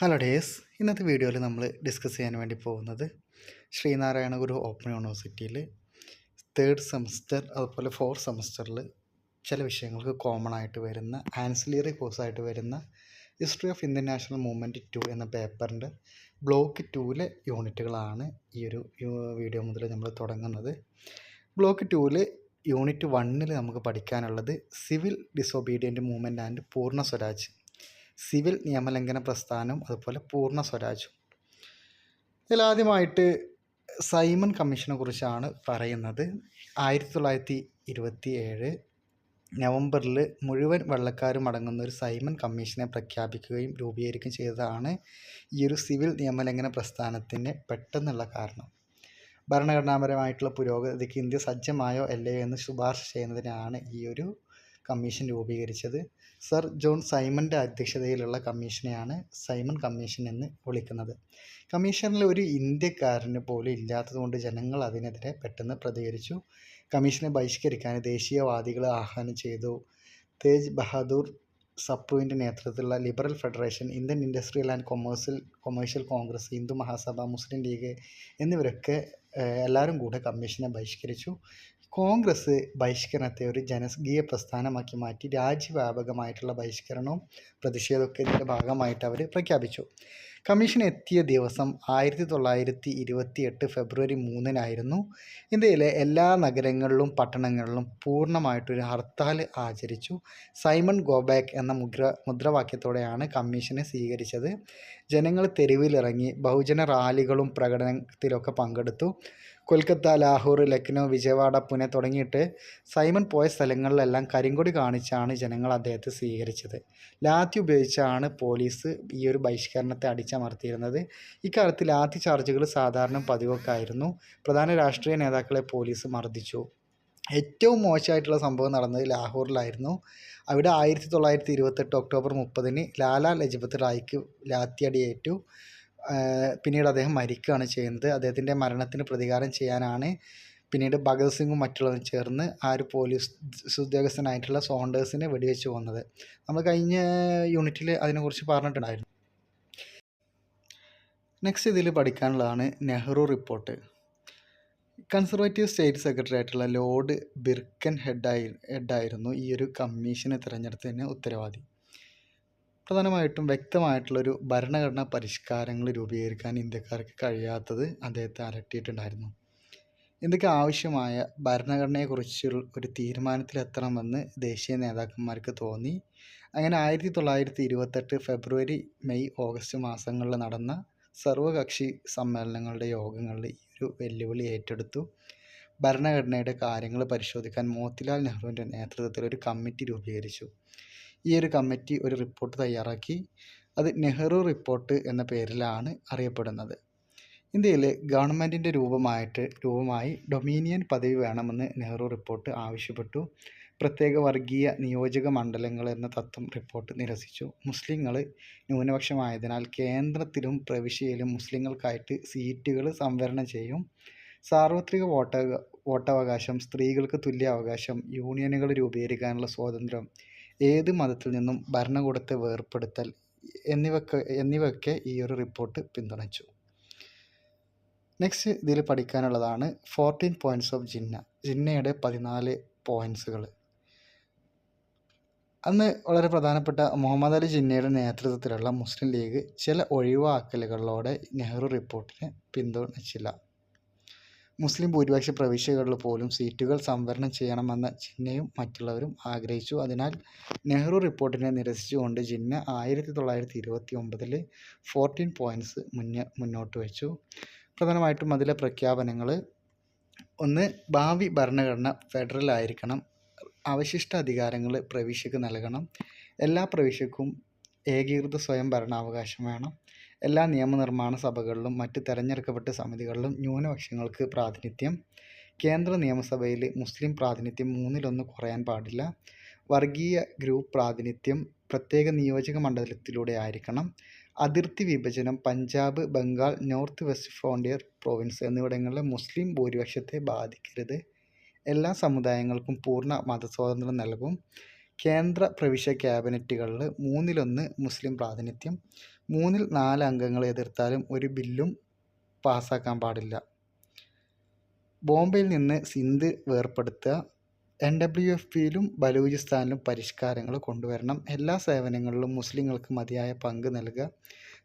Hello days ഇന്നത്തെ വീഡിയോയിൽ നമ്മൾ ഡിസ്കസ് ചെയ്യാൻ വേണ്ടി പോകുന്നത് ശ്രീനാരായണ ഗുരു ഓപ്പൺ യൂണിവേഴ്സിറ്റിയിൽ തേർഡ് സെമസ്റ്റർ അതുപോലെ ഫോർത്ത് സെമസ്റ്ററിൽ ചില വിഷയങ്ങൾക്ക് കോമൺ ആയിട്ട് വരുന്ന ആൻസിലിയറി കോഴ്സായിട്ട് വരുന്ന history of Indian national movement two എന്ന പേപ്പറിന്റെ ബ്ലോക്ക് ടൂവിലെ യൂണിറ്റുകളാണ് ഈ ഒരു വീഡിയോ മുതൽ നമ്മൾ തുടങ്ങുന്നത്. ബ്ലോക്ക് ടൂവിൽ യൂണിറ്റ് വണ്ണിൽ നമുക്ക് പഠിക്കാനുള്ളത് സിവിൽ ഡിസൊബീഡിയന്റ് മൂവ്മെന്റ് ആൻഡ് പൂർണ സ്വരാജ് സിവിൽ നിയമലംഘന പ്രസ്ഥാനവും അതുപോലെ പൂർണ സ്വരാജും. ഇതിലാദ്യമായിട്ട് സൈമൺ കമ്മീഷനെ കുറിച്ചാണ് പറയുന്നത്. ആയിരത്തി തൊള്ളായിരത്തി ഇരുപത്തി ഏഴ് നവംബറിൽ മുഴുവൻ വെള്ളക്കാരും അടങ്ങുന്ന ഒരു സൈമൺ കമ്മീഷനെ പ്രഖ്യാപിക്കുകയും രൂപീകരിക്കുകയും ചെയ്തതാണ് ഈ ഒരു സിവിൽ നിയമലംഘന പ്രസ്ഥാനത്തിന് പെട്ടെന്നുള്ള കാരണം. ഭരണഘടനാപരമായിട്ടുള്ള പുരോഗതിക്ക് ഇന്ത്യ സജ്ജമായോ അല്ലയോ എന്ന് ശുപാർശ ചെയ്യുന്നതിനാണ് ഈ ഒരു കമ്മീഷൻ രൂപീകരിച്ചത്. സർ ജോൺ സൈമന്റെ അധ്യക്ഷതയിലുള്ള കമ്മീഷനെയാണ് സൈമൺ കമ്മീഷൻ എന്ന് വിളിക്കുന്നത്. കമ്മീഷനിൽ ഒരു ഇന്ത്യക്കാരന് പോലും ഇല്ലാത്തതുകൊണ്ട് ജനങ്ങൾ അതിനെതിരെ പെട്ടെന്ന് പ്രതികരിച്ചു. കമ്മീഷനെ ബഹിഷ്കരിക്കാൻ ദേശീയവാദികളെ ആഹ്വാനം ചെയ്തു. തേജ് ബഹാദൂർ സപ്രുവിന്റെ നേതൃത്വത്തിലുള്ള liberal federation Indian industrial and commercial commercial Congress Hindu Mahasabha Muslim league എന്നിവരൊക്കെ എല്ലാവരും കൂടെ കമ്മീഷനെ ബഹിഷ്കരിച്ചു. കോൺഗ്രസ് ബഹിഷ്കരണത്തെ ഒരു ജനകീയ പ്രസ്ഥാനമാക്കി മാറ്റി രാജ്യവ്യാപകമായിട്ടുള്ള ബഹിഷ്കരണവും പ്രതിഷേധമൊക്കെ ഇതിന്റെ ഭാഗമായിട്ട് അവർ പ്രഖ്യാപിച്ചു. കമ്മീഷൻ എത്തിയ ദിവസം ആയിരത്തി തൊള്ളായിരത്തി ഇരുപത്തി എട്ട് ഫെബ്രുവരി മൂന്നിനായിരുന്നു ഇന്ത്യയിലെ എല്ലാ നഗരങ്ങളിലും പട്ടണങ്ങളിലും പൂർണമായിട്ടൊരു ഹർത്താൽ ആചരിച്ചു. സൈമൺ ഗോബാക്ക് എന്ന മുദ്ര മുദ്രാവാക്യത്തോടെയാണ് കമ്മീഷനെ സ്വീകരിച്ചത്. ജനങ്ങൾ തെരുവിലിറങ്ങി ബഹുജന റാലികളും പ്രകടനത്തിലൊക്കെ പങ്കെടുത്തു. കൊൽക്കത്ത ലാഹോർ ലക്നൗ വിജയവാഡ പുനെ തുടങ്ങിയിട്ട് സൈമൺ പോയ സ്ഥലങ്ങളിലെല്ലാം കരിങ്കൊടി കാണിച്ചാണ് ജനങ്ങൾ അദ്ദേഹത്തെ സ്വീകരിച്ചത്. ലാത്തി ഉപയോഗിച്ചാണ് പോലീസ് ഈ ഒരു ബഹിഷ്കരണത്തെ അടിച്ചമർത്തിയിരുന്നത്. ഇക്കാലത്ത് ലാത്തി ചാർജുകൾ സാധാരണ പതിവൊക്കായിരുന്നു പ്രധാന രാഷ്ട്രീയ നേതാക്കളെ പോലീസ് മർദ്ദിച്ചു. ഏറ്റവും മോശമായിട്ടുള്ള സംഭവം നടന്നത് ലാഹോറിലായിരുന്നു. അവിടെ ആയിരത്തി തൊള്ളായിരത്തി ഇരുപത്തെട്ട് ഒക്ടോബർ മുപ്പതിന് ലാലാ ലജ്പത് റായ്ക്ക് ലാത്തിയടിയേറ്റു. പിന്നീട് അദ്ദേഹം മരിക്കുകയാണ് ചെയ്യുന്നത്. അദ്ദേഹത്തിന്റെ മരണത്തിന് പ്രതികാരം ചെയ്യാനാണ് പിന്നീട് ഭഗത് സിംഗും മറ്റുള്ളവരും ചേർന്ന് ആ ഒരു പോലീസ് ഉദ്യോഗസ്ഥനായിട്ടുള്ള സോണ്ടേഴ്സിനെ വെടിവെച്ച് പോകുന്നത് നമ്മൾ കഴിഞ്ഞ യൂണിറ്റിൽ അതിനെക്കുറിച്ച് പറഞ്ഞിട്ടുണ്ടായിരുന്നു. നെക്സ്റ്റ് ഇതിൽ പഠിക്കാനുള്ളതാണ് Nehru report. Conservative state secretary ആയിട്ടുള്ള ലോർഡ് ബിർക്കൻ ഹെഡായി ഹെഡായിരുന്നു ഈ ഒരു കമ്മീഷനെ തിരഞ്ഞെടുത്തതിന് ഉത്തരവാദി. പ്രധാനമായിട്ടും വ്യക്തമായിട്ടുള്ളൊരു ഭരണഘടനാ പരിഷ്കാരങ്ങൾ രൂപീകരിക്കാൻ ഇന്ത്യക്കാർക്ക് കഴിയാത്തത് അദ്ദേഹത്തെ അലട്ടിയിട്ടുണ്ടായിരുന്നു. ഇന്ത്യയ്ക്ക് ആവശ്യമായ ഭരണഘടനയെക്കുറിച്ച് ഒരു തീരുമാനത്തിലെത്തണമെന്ന് ദേശീയ നേതാക്കന്മാർക്ക് തോന്നി. അങ്ങനെ ആയിരത്തി തൊള്ളായിരത്തി ഇരുപത്തെട്ട് ഫെബ്രുവരി മെയ് ഓഗസ്റ്റ് മാസങ്ങളിൽ നടന്ന സർവകക്ഷി സമ്മേളനങ്ങളുടെ യോഗങ്ങളിൽ ഈ ഒരു വെല്ലുവിളി ഏറ്റെടുത്തു. ഭരണഘടനയുടെ കാര്യങ്ങൾ പരിശോധിക്കാൻ മോത്തിലാൽ നെഹ്റുവിന്റെ നേതൃത്വത്തിൽ ഒരു കമ്മിറ്റി രൂപീകരിച്ചു. ഈ ഒരു കമ്മിറ്റി ഒരു റിപ്പോർട്ട് തയ്യാറാക്കി. അത് നെഹ്റു റിപ്പോർട്ട് എന്ന പേരിലാണ് അറിയപ്പെടുന്നത്. ഇന്ത്യയിൽ ഗവൺമെന്റിന്റെ രൂപമായിട്ട് രൂപമായി ഡൊമീനിയൻ പദവി വേണമെന്ന് നെഹ്റു റിപ്പോർട്ട് ആവശ്യപ്പെട്ടു. പ്രത്യേക വർഗീയ നിയോജക മണ്ഡലങ്ങൾ എന്ന തത്വം റിപ്പോർട്ട് നിരസിച്ചു. മുസ്ലിങ്ങൾ ന്യൂനപക്ഷമായതിനാൽ കേന്ദ്രത്തിലും പ്രവിശ്യയിലും മുസ്ലിങ്ങൾക്കായിട്ട് സീറ്റുകൾ സംവരണം ചെയ്യും. സാർവത്രിക വോട്ട വോട്ടവകാശം സ്ത്രീകൾക്ക് തുല്യ അവകാശം യൂണിയനുകൾ രൂപീകരിക്കാനുള്ള സ്വാതന്ത്ര്യം ഏത് മതത്തിൽ നിന്നും ഭരണകൂടത്തെ വേർപ്പെടുത്തൽ എന്നിവക്കെ എന്നിവയൊക്കെ ഈ ഒരു റിപ്പോർട്ട് പിന്തുണച്ചു. നെക്സ്റ്റ് ഇതിൽ പഠിക്കാനുള്ളതാണ് ഫോർട്ടീൻ പോയിന്റ്സ് ഓഫ് ജിന്ന ജിന്നയുടെ പതിനാല് പോയിന്റ്സുകൾ അന്ന് വളരെ പ്രധാനപ്പെട്ട മുഹമ്മദ് അലി ജിന്നയുടെ നേതൃത്വത്തിലുള്ള മുസ്ലിം ലീഗ് ചില ഒഴിവാക്കലുകളോടെ നെഹ്റു റിപ്പോർട്ടിനെ പിന്തുണച്ചില്ല. മുസ്ലിം ഭൂരിപക്ഷ പ്രവിശ്യകളിൽ പോലും സീറ്റുകൾ സംവരണം ചെയ്യണമെന്ന് ജിന്നയും മറ്റുള്ളവരും ആഗ്രഹിച്ചു. അതിനാൽ നെഹ്റു റിപ്പോർട്ടിനെ നിരസിച്ചുകൊണ്ട് ജിന്ന ആയിരത്തി തൊള്ളായിരത്തി ഇരുപത്തി ഒമ്പതിൽ ഫോർട്ടീൻ പോയിന്റ്സ് മുന്നേ മുന്നോട്ട് വെച്ചു. പ്രധാനമായിട്ടും അതിലെ പ്രഖ്യാപനങ്ങൾ ഒന്ന് ഭാവി ഭരണഘടന ഫെഡറൽ ആയിരിക്കണം അവശിഷ്ട അധികാരങ്ങൾ പ്രവിശ്യക്ക് നൽകണം എല്ലാ പ്രവിശ്യക്കും ഏകീകൃത സ്വയം ഭരണാവകാശം വേണം എല്ലാ നിയമനിർമ്മാണ സഭകളിലും മറ്റ് തെരഞ്ഞെടുക്കപ്പെട്ട സമിതികളിലും ന്യൂനപക്ഷങ്ങൾക്ക് പ്രാതിനിധ്യം. കേന്ദ്ര നിയമസഭയിൽ മുസ്ലിം പ്രാതിനിധ്യം മൂന്നിലൊന്ന് കുറയാൻ പാടില്ല. വർഗീയ ഗ്രൂപ്പ് പ്രാതിനിധ്യം പ്രത്യേക നിയോജക മണ്ഡലത്തിലൂടെ ആയിരിക്കണം. അതിർത്തി വിഭജനം Punjab Bengal north west frontier province എന്നിവിടങ്ങളിലെ മുസ്ലിം ഭൂരിപക്ഷത്തെ ബാധിക്കരുത്. എല്ലാ സമുദായങ്ങൾക്കും പൂർണ മതസ്വാതന്ത്ര്യം നൽകും. കേന്ദ്ര പ്രവിശ്യ ക്യാബിനറ്റുകളിൽ മൂന്നിലൊന്ന് മുസ്ലിം പ്രാതിനിധ്യം. മൂന്നിൽ നാല് അംഗങ്ങൾ എതിർത്താലും ഒരു ബില്ലും പാസ്സാക്കാൻ പാടില്ല. ബോംബെയിൽ നിന്ന് സിന്ധ് വേർപ്പെടുത്തുക എൻ ഡബ്ല്യു എഫ് പിയിലും ബലൂചിസ്ഥാനിലും പരിഷ്കാരങ്ങൾ കൊണ്ടുവരണം എല്ലാ സേവനങ്ങളിലും മുസ്ലിങ്ങൾക്ക് മതിയായ പങ്ക് നൽകുക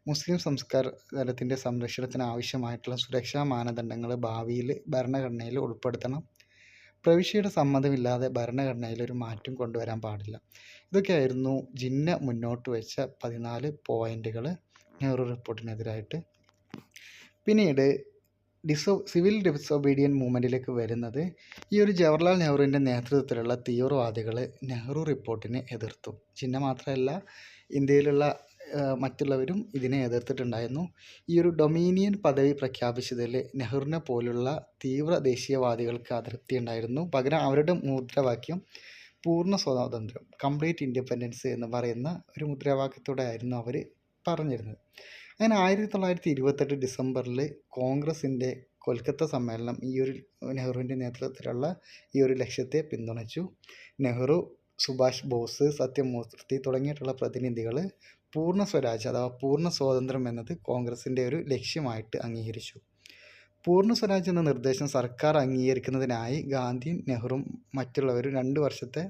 മുസ്ലിം സംസ്കാരത്തിന്റെ സംരക്ഷണത്തിന് ആവശ്യമായിട്ടുള്ള സുരക്ഷാ മാനദണ്ഡങ്ങൾ ഭാവിയിൽ ഭരണഘടനയിൽ ഉൾപ്പെടുത്തണം. പ്രവിശ്യയുടെ സമ്മതമില്ലാതെ ഭരണഘടനയിൽ ഒരു മാറ്റം കൊണ്ടുവരാൻ പാടില്ല. ഇതൊക്കെയായിരുന്നു ജിന്ന മുന്നോട്ട് വെച്ച പതിനാല് പോയിന്റുകൾ നെഹ്റു റിപ്പോർട്ടിനെതിരായിട്ട്. പിന്നീട് ഡിസോ സിവിൽ ഡിസൊബീഡിയൻ മൂവ്മെന്റിലേക്ക് വരുന്നത് ഈ ഒരു ജവഹർലാൽ നെഹ്റുവിന്റെ നേതൃത്വത്തിലുള്ള തീവ്രവാദികൾ നെഹ്റു റിപ്പോർട്ടിനെ എതിർത്തു. ചിഹ്നം മാത്രമല്ല ഇന്ത്യയിലുള്ള മറ്റുള്ളവരും ഇതിനെ എതിർത്തിട്ടുണ്ടായിരുന്നു. ഈ ഒരു ഡൊമീനിയൻ പദവി പ്രഖ്യാപിച്ചതിൽ നെഹ്റുവിനെ പോലുള്ള തീവ്ര ദേശീയവാദികൾക്ക് അതൃപ്തി ഉണ്ടായിരുന്നു. പകരം അവരുടെ മുദ്രാവാക്യം പൂർണ സ്വാതന്ത്ര്യം കംപ്ലീറ്റ് ഇൻഡിപെൻഡൻസ് എന്ന് പറയുന്ന ഒരു മുദ്രാവാക്യത്തോടെ ആയിരുന്നു അവർ പറഞ്ഞിരുന്നത്. അങ്ങനെ ആയിരത്തി തൊള്ളായിരത്തി ഇരുപത്തെട്ട് ഡിസംബറിൽ കോൺഗ്രസിന്റെ കൊൽക്കത്ത സമ്മേളനം ഈ ഒരു നെഹ്റുവിന്റെ നേതൃത്വത്തിലുള്ള ഈ ഒരു ലക്ഷ്യത്തെ പിന്തുണച്ചു. നെഹ്റു സുഭാഷ് ബോസ് സത്യമൂർത്തി തുടങ്ങിയിട്ടുള്ള പ്രതിനിധികൾ പൂർണ സ്വരാജ് അഥവാ പൂർണ സ്വാതന്ത്ര്യം എന്നത് കോൺഗ്രസിന്റെ ഒരു ലക്ഷ്യമായിട്ട് അംഗീകരിച്ചു. പൂർണ സ്വരാജ് എന്ന നിർദ്ദേശം സർക്കാർ അംഗീകരിക്കുന്നതിനായി ഗാന്ധി നെഹ്റുവും മറ്റുള്ളവരും രണ്ട് വർഷത്തെ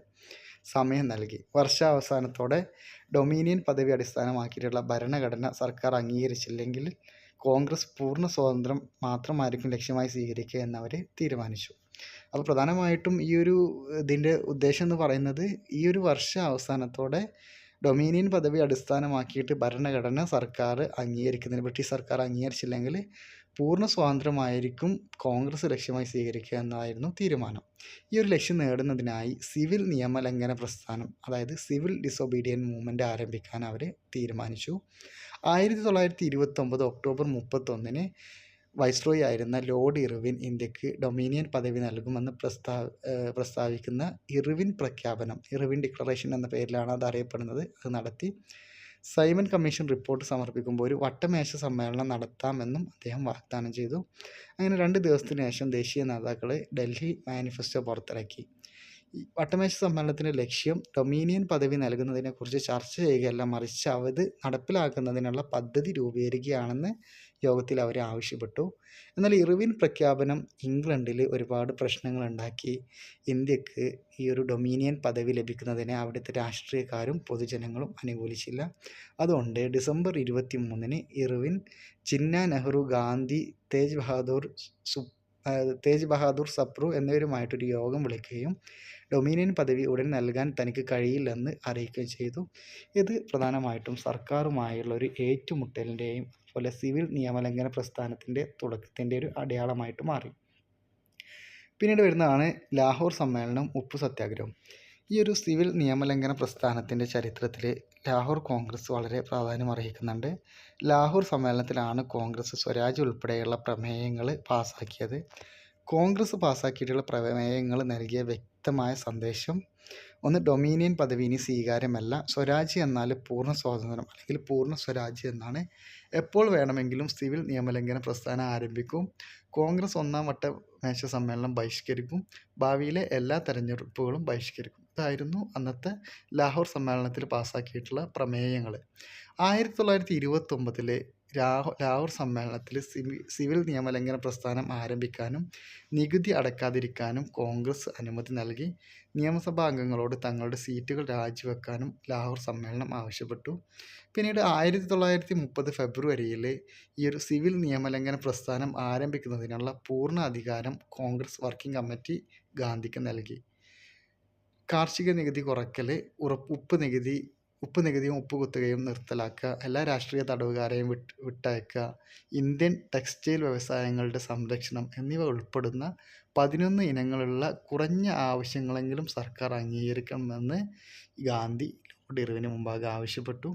സമയം നൽകി. വർഷാവസാനത്തോടെ ഡൊമീനിയൻ പദവി അടിസ്ഥാനമാക്കിയിട്ടുള്ള ഭരണഘടന സർക്കാർ അംഗീകരിച്ചില്ലെങ്കിൽ കോൺഗ്രസ് പൂർണ സ്വാതന്ത്ര്യം മാത്രമായിരിക്കും ലക്ഷ്യമായി സ്വീകരിക്കുക എന്നവർ തീരുമാനിച്ചു. അപ്പോൾ പ്രധാനമായിട്ടും ഈ ഒരു ഇതിന്റെ ഉദ്ദേശം എന്ന് പറയുന്നത് ഈ ഒരു വർഷ അവസാനത്തോടെ ഡൊമീനിയൻ പദവി അടിസ്ഥാനമാക്കിയിട്ട് ഭരണഘടന സർക്കാർ അംഗീകരിക്കുന്നതിന് ബ്രിട്ടീഷ് സർക്കാർ അംഗീകരിച്ചില്ലെങ്കിൽ പൂർണ സ്വാതന്ത്ര്യമായിരിക്കും കോൺഗ്രസ് ലക്ഷ്യമായി സ്വീകരിക്കുക എന്നതായിരുന്നു തീരുമാനം. ഈ ഒരു ലക്ഷ്യം നേടുന്നതിനായി സിവിൽ നിയമലംഘന പ്രസ്ഥാനം അതായത് സിവിൽ ഡിസൊബീഡിയൻ മൂവ്മെന്റ് ആരംഭിക്കാൻ അവർ തീരുമാനിച്ചു. ആയിരത്തി തൊള്ളായിരത്തി ഇരുപത്തൊമ്പത് ഒക്ടോബർ മുപ്പത്തൊന്നിന് വൈസ്രോയി ആയിരുന്ന ലോർഡ് ഇർവിൻ ഇന്ത്യയ്ക്ക് ഡൊമീനിയൻ പദവി നൽകുമെന്ന് പ്രസ്താവ പ്രസ്താവിക്കുന്ന ഇർവിൻ പ്രഖ്യാപനം ഇർവിൻ ഡിക്ലറേഷൻ എന്ന പേരിലാണ് അത് അറിയപ്പെടുന്നത്. അത് നടത്തി സൈമൺ കമ്മീഷൻ റിപ്പോർട്ട് സമർപ്പിക്കുമ്പോൾ ഒരു വട്ടമേശ സമ്മേളനം നടത്താമെന്നും അദ്ദേഹം വാഗ്ദാനം ചെയ്തു. അങ്ങനെ രണ്ട് ദിവസത്തിന് ശേഷം ദേശീയ നേതാക്കൾ ഡൽഹി മാനിഫെസ്റ്റോ പുറത്തിറക്കി. വട്ടമേശ സമ്മേളനത്തിന്റെ ലക്ഷ്യം ഡൊമീനിയൻ പദവി നൽകുന്നതിനെക്കുറിച്ച് ചർച്ച ചെയ്യുകയല്ല മറിച്ച് അവത് നടപ്പിലാക്കുന്നതിനുള്ള പദ്ധതി രൂപീകരിക്കുകയാണെന്ന് യോഗത്തിൽ അവർ ആവശ്യപ്പെട്ടു. എന്നാൽ ഇറിവിൻ പ്രഖ്യാപനം ഇംഗ്ലണ്ടിൽ ഒരുപാട് പ്രശ്നങ്ങളുണ്ടാക്കി. ഇന്ത്യയ്ക്ക് ഈ ഒരു ഡൊമീനിയൻ പദവി ലഭിക്കുന്നതിനെ അവിടുത്തെ രാഷ്ട്രീയക്കാരും പൊതുജനങ്ങളും അനുകൂലിച്ചില്ല. അതുകൊണ്ട് ഡിസംബർ ഇരുപത്തി മൂന്നിന് ഇറിവിൻ ചിന്ന നെഹ്റു ഗാന്ധി തേജ് ബഹാദൂർ സു തേജ് ബഹാദൂർ സപ്രു എന്നിവരുമായിട്ടൊരു യോഗം വിളിക്കുകയും ഡൊമീനിയൻ പദവി ഉടൻ നൽകാൻ തനിക്ക് കഴിയില്ലെന്ന് അറിയിക്കുകയും ചെയ്തു. ഇത് പ്രധാനമായിട്ടും സർക്കാരുമായുള്ള ഒരു ഏറ്റുമുട്ടലിന്റെയും അതുപോലെ സിവിൽ നിയമലംഘന പ്രസ്ഥാനത്തിന്റെ തുടക്കത്തിന്റെ ഒരു അടയാളമായിട്ട് മാറി. പിന്നീട് വരുന്നതാണ് ലാഹോർ സമ്മേളനം ഉപ്പ് സത്യാഗ്രഹം. ഈ ഒരു സിവിൽ നിയമലംഘന പ്രസ്ഥാനത്തിന്റെ ചരിത്രത്തിൽ ലാഹോർ കോൺഗ്രസ് വളരെ പ്രാധാന്യം അർഹിക്കുന്നുണ്ട്. ലാഹോർ സമ്മേളനത്തിലാണ് കോൺഗ്രസ് സ്വരാജ് ഉൾപ്പെടെയുള്ള പ്രമേയങ്ങൾ പാസാക്കിയത്. കോൺഗ്രസ് പാസാക്കിയിട്ടുള്ള പ്രമേയങ്ങൾ നൽകിയ വ്യക്തമായ സന്ദേശം ഒന്ന് ഡൊമീനിയൻ പദവി ഇനി സ്വീകാര്യമല്ല. സ്വരാജ് എന്നാൽ പൂർണ സ്വാതന്ത്ര്യം അല്ലെങ്കിൽ പൂർണ സ്വരാജ് എന്നാണ്. എപ്പോൾ വേണമെങ്കിലും സിവിൽ നിയമലംഘന പ്രസ്ഥാനം ആരംഭിക്കും. കോൺഗ്രസ് ഒന്നാം വട്ട മേശ സമ്മേളനം ബഹിഷ്കരിക്കും. ഭാവിയിലെ എല്ലാ തെരഞ്ഞെടുപ്പുകളും ബഹിഷ്കരിക്കും. ഇതായിരുന്നു അന്നത്തെ ലാഹോർ സമ്മേളനത്തിൽ പാസ്സാക്കിയിട്ടുള്ള പ്രമേയങ്ങൾ ആയിരത്തി തൊള്ളായിരത്തി ഇരുപത്തൊമ്പതിലെ രാഹോ ലാഹോർ സമ്മേളനത്തിൽ സിവിൽ നിയമലംഘന പ്രസ്ഥാനം ആരംഭിക്കാനും നികുതി അടക്കാതിരിക്കാനും കോൺഗ്രസ് അനുമതി നൽകി. നിയമസഭാ അംഗങ്ങളോട് തങ്ങളുടെ സീറ്റുകൾ രാജിവെക്കാനും ലാഹോർ സമ്മേളനം ആവശ്യപ്പെട്ടു. പിന്നീട് ആയിരത്തി തൊള്ളായിരത്തി മുപ്പത് ഫെബ്രുവരിയിൽ ഈ ഒരു സിവിൽ നിയമലംഘന പ്രസ്ഥാനം ആരംഭിക്കുന്നതിനുള്ള പൂർണ അധികാരം കോൺഗ്രസ് വർക്കിംഗ് കമ്മിറ്റി ഗാന്ധിക്ക് നൽകി. കാർഷിക നികുതി കുറയ്ക്കൽ ഉറപ്പ് ഉപ്പ് നികുതി ഉപ്പ് നികുതിയും ഉപ്പ് കുത്തുകയും നിർത്തലാക്കുക എല്ലാ രാഷ്ട്രീയ തടവുകാരെയും വിട്ട് വിട്ടയക്കുക ഇന്ത്യൻ ടെക്സ്റ്റൈൽ വ്യവസായങ്ങളുടെ സംരക്ഷണം എന്നിവ ഉൾപ്പെടുന്ന പതിനൊന്ന് ഇനങ്ങളുള്ള കുറഞ്ഞ ആവശ്യങ്ങളെങ്കിലും സർക്കാർ അംഗീകരിക്കണമെന്ന് ഗാന്ധി ലോർഡ് ഇറിവിന് മുമ്പാകെ ആവശ്യപ്പെട്ടു.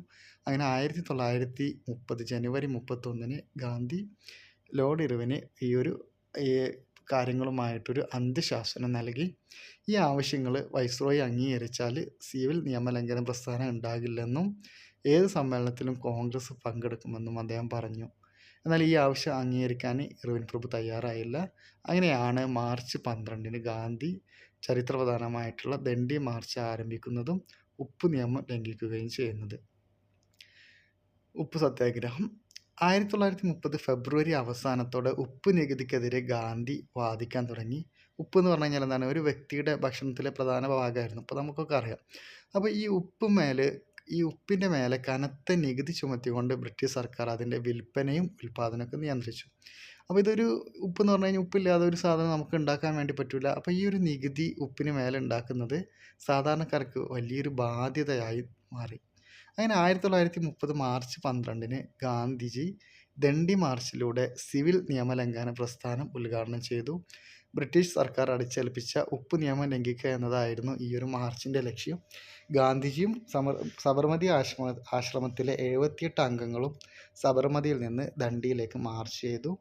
അങ്ങനെ ആയിരത്തി തൊള്ളായിരത്തി മുപ്പത് ജനുവരി മുപ്പത്തൊന്നിന് ഗാന്ധി ലോർഡ് ഇറിവിന് ഈ ഒരു കാര്യങ്ങളുമായിട്ടൊരു അന്ത്യശാസനം നൽകി. ഈ ആവശ്യങ്ങൾ വൈസ്രോയി അംഗീകരിച്ചാൽ സിവിൽ നിയമലംഘന പ്രസ്ഥാനം ഉണ്ടാകില്ലെന്നും ഏത് സമ്മേളനത്തിലും കോൺഗ്രസ് പങ്കെടുക്കുമെന്നും അദ്ദേഹം പറഞ്ഞു. എന്നാൽ ഈ ആവശ്യം അംഗീകരിക്കാൻ ഇർവിൻ പ്രഭു തയ്യാറായില്ല. അങ്ങനെയാണ് മാർച്ച് പന്ത്രണ്ടിന് ഗാന്ധി ചരിത്രപ്രധാനമായിട്ടുള്ള ദണ്ഡി മാർച്ച് ആരംഭിക്കുന്നതും ഉപ്പ് നിയമം ലംഘിക്കുകയും ചെയ്യുന്നത്. ഉപ്പ് സത്യാഗ്രഹം. ആയിരത്തി തൊള്ളായിരത്തി മുപ്പത് ഫെബ്രുവരി അവസാനത്തോടെ ഉപ്പ് നികുതിക്കെതിരെ ഗാന്ധി വാദിക്കാൻ തുടങ്ങി. ഉപ്പ് എന്ന് പറഞ്ഞു കഴിഞ്ഞാൽ എന്താണ്? ഒരു വ്യക്തിയുടെ ഭക്ഷണത്തിലെ പ്രധാന ഭാഗമായിരുന്നു. അപ്പോൾ നമുക്കൊക്കെ അറിയാം. അപ്പോൾ ഈ ഉപ്പ് മേലെ ഈ ഉപ്പിന്റെ മേലെ കനത്ത നികുതി ചുമത്തിക്കൊണ്ട് ബ്രിട്ടീഷ് സർക്കാർ അതിന്റെ വിൽപ്പനയും ഉൽപ്പാദനമൊക്കെ നിയന്ത്രിച്ചു. അപ്പോൾ ഇതൊരു ഉപ്പ് എന്ന് പറഞ്ഞു കഴിഞ്ഞാൽ ഉപ്പില്ലാതെ ഒരു സാധനം നമുക്ക് ഉണ്ടാക്കാൻ വേണ്ടി പറ്റില്ല അപ്പോൾ ഈ ഒരു നികുതി ഉപ്പിന് മേലെ ഉണ്ടാക്കുന്നത് സാധാരണക്കാർക്ക് വലിയൊരു ബാധ്യതയായി മാറി. അങ്ങനെ ആയിരത്തി തൊള്ളായിരത്തി മുപ്പത് മാർച്ച് പന്ത്രണ്ടിന് ഗാന്ധിജി ദണ്ഡി മാർച്ചിലൂടെ സിവിൽ നിയമലംഘന പ്രസ്ഥാനം ഉദ്ഘാടനം ചെയ്തു. ബ്രിട്ടീഷ് സർക്കാർ അടിച്ചേൽപ്പിച്ച ഉപ്പ് നിയമം ലംഘിക്കുക എന്നതായിരുന്നു ഈ ഒരു മാർച്ചിന്റെ ലക്ഷ്യം. ഗാന്ധിജിയും സമർ സബർമതി ആശ്രമ ആശ്രമത്തിലെ എഴുപത്തിയെട്ട് അംഗങ്ങളും സബർമതിയിൽ നിന്ന് ദണ്ഡിയിലേക്ക് മാർച്ച് ചെയ്തു.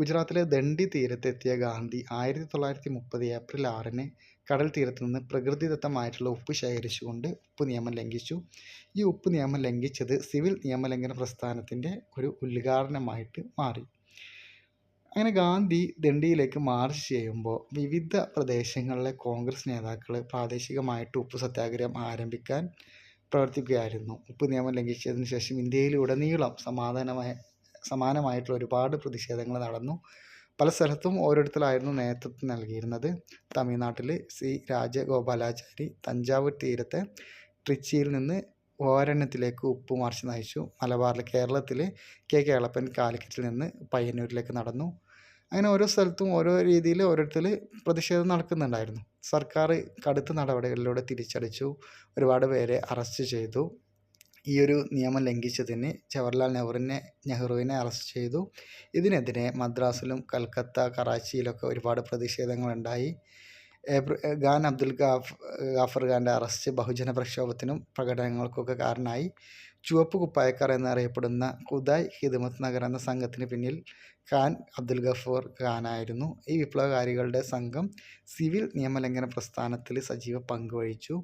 ഗുജറാത്തിലെ ദണ്ഡി തീരത്തെത്തിയ ഗാന്ധി ആയിരത്തി തൊള്ളായിരത്തി മുപ്പത് ഏപ്രിൽ ആറിന് കടൽ തീരത്ത് നിന്ന് പ്രകൃതിദത്തമായിട്ടുള്ള ഉപ്പ് ശേഖരിച്ചുകൊണ്ട് ഉപ്പ് നിയമം ലംഘിച്ചു. ഈ ഉപ്പ് നിയമം ലംഘിച്ചത് സിവിൽ നിയമലംഘന പ്രസ്ഥാനത്തിന്റെ ഒരു ഉദ്ഘാടനമായിട്ട് മാറി. അങ്ങനെ ഗാന്ധി ദണ്ഡിയിലേക്ക് മാർച്ച് ചെയ്യുമ്പോൾ വിവിധ പ്രദേശങ്ങളിലെ കോൺഗ്രസ് നേതാക്കൾ പ്രാദേശികമായിട്ട് ഉപ്പ് സത്യാഗ്രഹം ആരംഭിക്കാൻ പ്രവർത്തിക്കുകയായിരുന്നു. ഉപ്പ് നിയമം ലംഘിച്ചതിന് ശേഷം ഇന്ത്യയിലുടനീളം സമാധാനമായ സമാനമായിട്ടുള്ള ഒരുപാട് പ്രതിഷേധങ്ങൾ നടന്നു. പല സ്ഥലത്തും ഓരോരുത്തരായിരുന്നു നേതൃത്വം നൽകിയിരുന്നത്. തമിഴ്നാട്ടിൽ സി. രാജഗോപാലാചാരി തഞ്ചാവൂർ തീരത്തെ ട്രിച്ചിയിൽ നിന്ന് ഓരണ്യത്തിലേക്ക് ഉപ്പ് മാർച്ച് നയിച്ചു. മലബാറിൽ കേരളത്തിൽ കെ. കേളപ്പൻ കാലിക്കറ്റിൽ നിന്ന് പയ്യന്നൂരിലേക്ക് നടന്നു. അങ്ങനെ ഓരോ സ്ഥലത്തും ഓരോ രീതിയിൽ ഓരോരുത്തർ പ്രതിഷേധം നടക്കുന്നുണ്ടായിരുന്നു. സർക്കാർ കടുത്ത നടപടികളിലൂടെ തിരിച്ചടിച്ചു. ഒരുപാട് പേരെ അറസ്റ്റ് ചെയ്തു. ഈ ഒരു നിയമം ലംഘിച്ചതിന് ജവഹർലാൽ നെഹ്റുവിനെ നെഹ്റുവിനെ അറസ്റ്റ് ചെയ്തു. ഇതിനെതിരെ മദ്രാസിലും കൽക്കത്ത കറാച്ചിയിലൊക്കെ ഒരുപാട് പ്രതിഷേധങ്ങളുണ്ടായി. ഖാൻ അബ്ദുൽ ഗാഫ് ഗാഫർ ഖാന്റെ അറസ്റ്റ് ബഹുജന പ്രക്ഷോഭത്തിനും പ്രകടനങ്ങൾക്കൊക്കെ കാരണമായി. ചുവപ്പ് കുപ്പായക്കാർ എന്നറിയപ്പെടുന്ന ഖുദായ് ഹിദ്മത്ത് നഗർ എന്ന സംഘത്തിന് പിന്നിൽ ഖാൻ അബ്ദുൽ ഗഫൂർ ഖാനായിരുന്നു. ഈ വിപ്ലവകാരികളുടെ സംഘം സിവിൽ നിയമലംഘന പ്രസ്ഥാനത്തിൽ സജീവ പങ്കുവഹിച്ചു.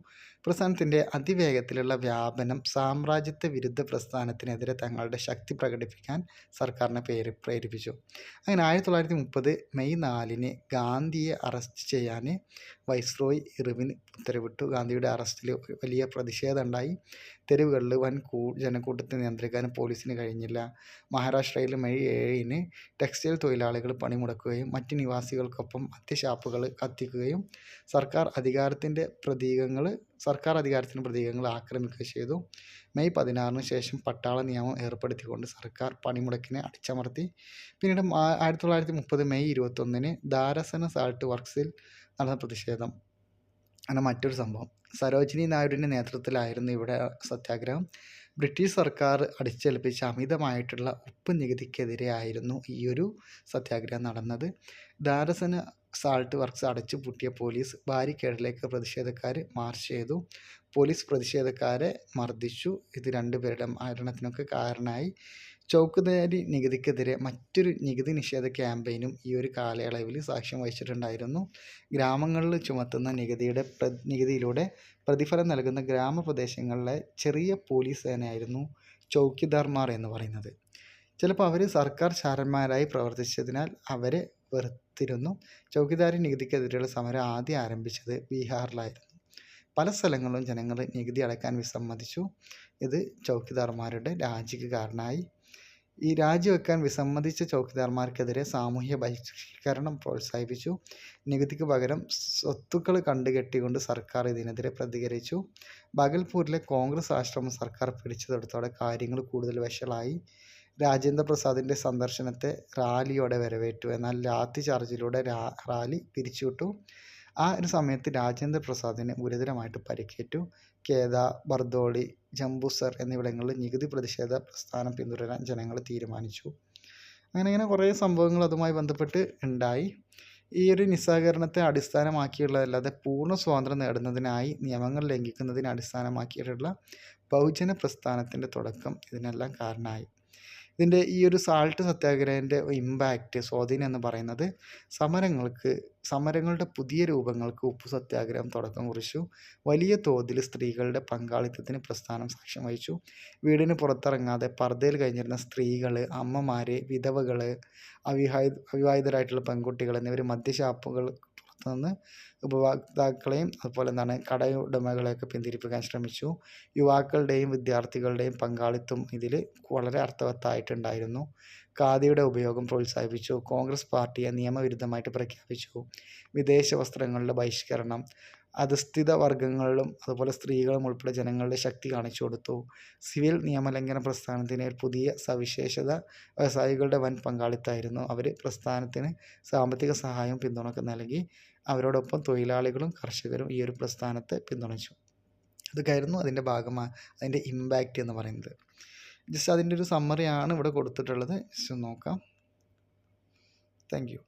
പ്രസ്ഥാനത്തിന്റെ അതിവേഗത്തിലുള്ള വ്യാപനം സാമ്രാജ്യത്വ വിരുദ്ധ പ്രസ്ഥാനത്തിനെതിരെ തങ്ങളുടെ ശക്തി പ്രകടിപ്പിക്കാൻ സർക്കാരിനെ പേര് പ്രേരിപ്പിച്ചു. അങ്ങനെ ആയിരത്തി തൊള്ളായിരത്തി മുപ്പത് മെയ് നാലിന് ഗാന്ധിയെ അറസ്റ്റ് ചെയ്യാൻ വൈസ്രോയ് ഇറിവിൻ ഉത്തരവിട്ടു. ഗാന്ധിയുടെ അറസ്റ്റിൽ വലിയ പ്രതിഷേധം ഉണ്ടായി. തെരുവുകളിൽ വൻ കൂ ജനക്കൂട്ടത്തെ നിയന്ത്രിക്കാൻ പോലീസിന് കഴിഞ്ഞില്ല. മഹാരാഷ്ട്രയിൽ മെയ് ഏഴിന് ടെക്സ്റ്റൈൽ തൊഴിലാളികൾ പണിമുടക്കുകയും മറ്റ് നിവാസികൾക്കൊപ്പം അത്യശാപ്പുകൾ കത്തിക്കുകയും സർക്കാർ അധികാരത്തിന്റെ പ്രതീകങ്ങൾ സർക്കാർ അധികാരത്തിന് പ്രതീകങ്ങൾ ആക്രമിക്കുക ചെയ്തു. മെയ് പതിനാറിന് ശേഷം പട്ടാള നിയമം ഏർപ്പെടുത്തിക്കൊണ്ട് സർക്കാർ പണിമുടക്കിനെ അടിച്ചമർത്തി. പിന്നീട് ആയിരത്തി തൊള്ളായിരത്തി മുപ്പത് മെയ് ഇരുപത്തൊന്നിന് ദാരസന സാൾട്ട് വർക്ക്സിൽ നടന്ന പ്രതിഷേധം. അങ്ങനെ മറ്റൊരു സംഭവം. സരോജിനി നായിഡുവിന്റെ നേതൃത്വത്തിലായിരുന്നു ഇവിടെ സത്യാഗ്രഹം. ബ്രിട്ടീഷ് സർക്കാർ അടിച്ചേൽപ്പിച്ച അമിതമായിട്ടുള്ള ഉപ്പ് നികുതിക്കെതിരെ ആയിരുന്നു ഈ ഒരു സത്യാഗ്രഹം നടന്നത്. ദാരസന സാൾട്ട് വർക്ക്സ് അടച്ചു പൂട്ടിയ പോലീസ് ബാരിക്കേഡിലേക്ക് പ്രതിഷേധക്കാർ മാർച്ച് ചെയ്തു. പോലീസ് പ്രതിഷേധക്കാരെ മർദ്ദിച്ചു. ഇത് രണ്ടുപേരുടെ മരണത്തിനൊക്കെ കാരണമായി. ചൗക്കുദാരി നികുതിക്കെതിരെ മറ്റൊരു നികുതി നിഷേധ ക്യാമ്പയിനും ഈ ഒരു കാലയളവിൽ സാക്ഷ്യം വഹിച്ചിട്ടുണ്ടായിരുന്നു. ഗ്രാമങ്ങളിൽ ചുമത്തുന്ന നികുതിയുടെ നികുതിയിലൂടെ പ്രതിഫലം നൽകുന്ന ഗ്രാമപ്രദേശങ്ങളിലെ ചെറിയ പോലീസ് സേനയായിരുന്നു ചൗക്കിദാർമാർ എന്ന് പറയുന്നത്. ചിലപ്പോൾ അവർ സർക്കാർ ചാരന്മാരായി പ്രവർത്തിച്ചതിനാൽ അവരെ വെറുത്തിരുന്നു ചൗക്കിദാരി നികുതിക്കെതിരെയുള്ള സമരം ആദ്യം ആരംഭിച്ചത് ബീഹാറിലായിരുന്നു. പല സ്ഥലങ്ങളിലും ജനങ്ങൾ നികുതി അടയ്ക്കാൻ വിസമ്മതിച്ചു. ഇത് ചൗക്കിദാർമാരുടെ രാജിക്ക് കാരണമായി. ഈ രാജിവെക്കാൻ വിസമ്മതിച്ച ചൗക്കിദാർമാർക്കെതിരെ സാമൂഹ്യ ബഹിഷ്കരണം പ്രോത്സാഹിപ്പിച്ചു. നികുതിക്ക് പകരം സ്വത്തുക്കൾ കണ്ടുകെട്ടിക്കൊണ്ട് സർക്കാർ ഇതിനെതിരെ പ്രതികരിച്ചു. ബഗൽപൂരിലെ കോൺഗ്രസ് ആശ്രമം സർക്കാർ പിടിച്ചെടുത്തോടെ കാര്യങ്ങൾ കൂടുതൽ വഷളായി. രാജേന്ദ്ര പ്രസാദിന്റെ സന്ദർശനത്തെ റാലിയോടെ വരവേറ്റു. എന്നാൽ ലാത്തി ചാർജിലൂടെ റാലി പിരിച്ചുവിട്ടു. ആ ഒരു സമയത്ത് രാജേന്ദ്ര പ്രസാദിന് ഗുരുതരമായിട്ട് പരിക്കേറ്റു. കേദ ബർദോളി ജംബുസർ എന്നിവിടങ്ങളിൽ നികുതി പ്രതിഷേധ പ്രസ്ഥാനം പിന്തുടരാൻ ജനങ്ങൾ തീരുമാനിച്ചു. അങ്ങനെ അങ്ങനെ കുറേ സംഭവങ്ങൾ അതുമായി ബന്ധപ്പെട്ട് ഉണ്ടായി. ഈ ഒരു നിസ്സഹകരണത്തെ അടിസ്ഥാനമാക്കിയുള്ളതല്ലാതെ പൂർണ സ്വാതന്ത്ര്യം നേടുന്നതിനായി നിയമങ്ങൾ ലംഘിക്കുന്നതിനെ അടിസ്ഥാനമാക്കിയിട്ടുള്ള ബഹുജന പ്രസ്ഥാനത്തിന്റെ തുടക്കം ഇതിനെല്ലാം കാരണമായി. ഇതിന്റെ ഈ ഒരു സാൾട്ട് സത്യാഗ്രഹത്തിന്റെ ഇമ്പാക്റ്റ് സ്വാധീനം എന്ന് പറയുന്നത് സമരങ്ങൾക്ക് സമരങ്ങളുടെ പുതിയ രൂപങ്ങൾക്ക് ഉപ്പു സത്യാഗ്രഹം തുടക്കം കുറിച്ചു. വലിയ തോതിൽ സ്ത്രീകളുടെ പങ്കാളിത്തത്തിന് പ്രസ്ഥാനം സാക്ഷ്യം വഹിച്ചു. വീടിന് പുറത്തിറങ്ങാതെ പർദ്ദയിൽ കഴിഞ്ഞിരുന്ന സ്ത്രീകൾ അമ്മമാർ വിധവകൾ അവിവാഹിത അവിവാഹിതരായിട്ടുള്ള പെൺകുട്ടികൾ എന്നിവർ മദ്യഷാപ്പുകൾ നിന്ന് ഉപഭോക്താക്കളെയും അതുപോലെ എന്താണ് കടയുടമകളെയൊക്കെ പിന്തിരിപ്പിക്കാൻ ശ്രമിച്ചു. യുവാക്കളുടെയും വിദ്യാർത്ഥികളുടെയും പങ്കാളിത്തം ഇതിൽ വളരെ അർത്ഥവത്തായിട്ടുണ്ടായിരുന്നു. ഖാദിയുടെ ഉപയോഗം പ്രോത്സാഹിപ്പിച്ചു. കോൺഗ്രസ് പാർട്ടിയെ നിയമവിരുദ്ധമായിട്ട് പ്രഖ്യാപിച്ചു. വിദേശ വസ്ത്രങ്ങളുടെ ബഹിഷ്കരണം അധസ്ഥിത വർഗങ്ങളിലും അതുപോലെ സ്ത്രീകളും ഉൾപ്പെടെ ജനങ്ങളുടെ ശക്തി കാണിച്ചു കൊടുത്തു. സിവിൽ നിയമലംഘന പ്രസ്ഥാനത്തിന് പുതിയ സവിശേഷത വ്യവസായികളുടെ വൻ പങ്കാളിത്തമായിരുന്നു. അവർ പ്രസ്ഥാനത്തിന് സാമ്പത്തിക സഹായവും പിന്തുണയൊക്കെ നൽകി അവരോടൊപ്പം തൊഴിലാളികളും കർഷകരും ഈ ഒരു പ്രസ്ഥാനത്തെ പിന്തുണച്ചു. ഇതൊക്കെയായിരുന്നു അതിന്റെ ഭാഗമായി അതിന്റെ ഇമ്പാക്റ്റ് എന്ന് പറയുന്നത്. ജസ്റ്റ് അതിന്റെ ഒരു സമ്മറിയാണ് ഇവിടെ കൊടുത്തിട്ടുള്ളത്. ജസ്റ്റ് നോക്കാം. താങ്ക്